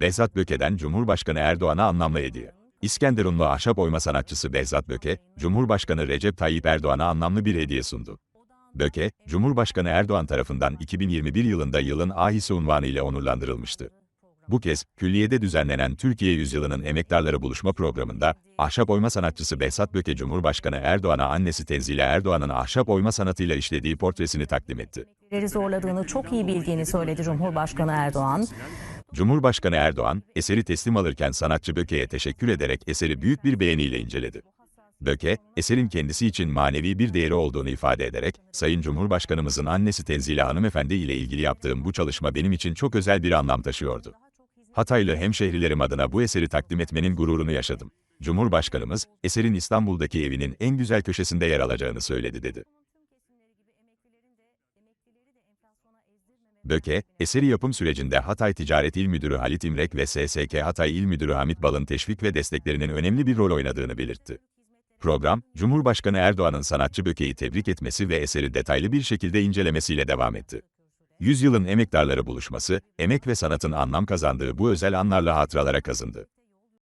Behzat Böke'den Cumhurbaşkanı Erdoğan'a anlamlı hediye. İskenderunlu ahşap oyma sanatçısı Behzat Böke, Cumhurbaşkanı Recep Tayyip Erdoğan'a anlamlı bir hediye sundu. Böke, Cumhurbaşkanı Erdoğan tarafından 2021 yılında yılın ahisi unvanı ile onurlandırılmıştı. Bu kez, külliyede düzenlenen Türkiye Yüzyılı'nın emektarları buluşma programında, ahşap oyma sanatçısı Behzat Böke Cumhurbaşkanı Erdoğan'a annesi Tenzile Erdoğan'ın ahşap oyma sanatıyla işlediği portresini takdim etti. Zorladığını çok iyi bildiğini söyledi Cumhurbaşkanı Erdoğan. Cumhurbaşkanı Erdoğan, eseri teslim alırken sanatçı Böke'ye teşekkür ederek eseri büyük bir beğeniyle inceledi. Böke, eserin kendisi için manevi bir değeri olduğunu ifade ederek, Sayın Cumhurbaşkanımızın annesi Tenzile Hanımefendi ile ilgili yaptığım bu çalışma benim için çok özel bir anlam taşıyordu. Hataylı hemşehrilerim adına bu eseri takdim etmenin gururunu yaşadım. Cumhurbaşkanımız, eserin İstanbul'daki evinin en güzel köşesinde yer alacağını söyledi dedi. Böke, eseri yapım sürecinde Hatay Ticaret İl Müdürü Halit İmrek ve SSK Hatay İl Müdürü Hamit Bal'ın teşvik ve desteklerinin önemli bir rol oynadığını belirtti. Program, Cumhurbaşkanı Erdoğan'ın sanatçı Böke'yi tebrik etmesi ve eseri detaylı bir şekilde incelemesiyle devam etti. Yüzyılın emektarları buluşması, emek ve sanatın anlam kazandığı bu özel anlarla hatıralara kazındı.